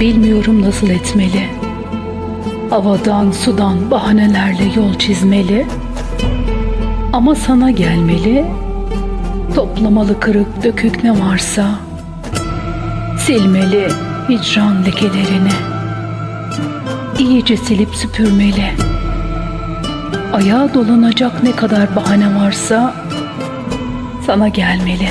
bilmiyorum nasıl etmeli. Havadan sudan bahanelerle yol çizmeli. Ama sana gelmeli. Toplamalı kırık dökük ne varsa. Silmeli hicran lekelerini. İyice silip süpürmeli. Ayağa dolanacak ne kadar bahane varsa sana gelmeli.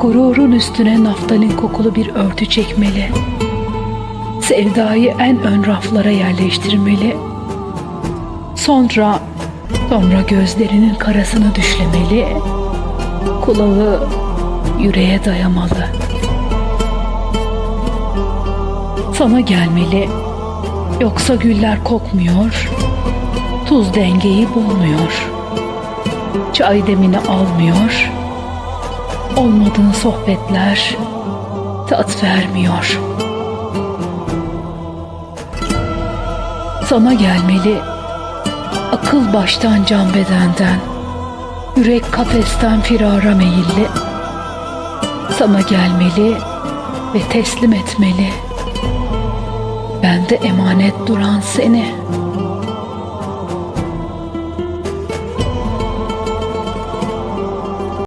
Gururun üstüne naftalin kokulu bir örtü çekmeli. Sevdayı en ön raflara yerleştirmeli. Sonra, sonra gözlerinin karasını düşlemeli. Kulağı yüreğe dayamalı. Sana gelmeli. Yoksa güller kokmuyor, tuz dengeyi bulmuyor. Çay demini almıyor, olmadığın sohbetler tat vermiyor. Sana gelmeli, akıl baştan can bedenden, yürek kafesten firara meyilli. Sana gelmeli ve teslim etmeli. Bende emanet duran seni.''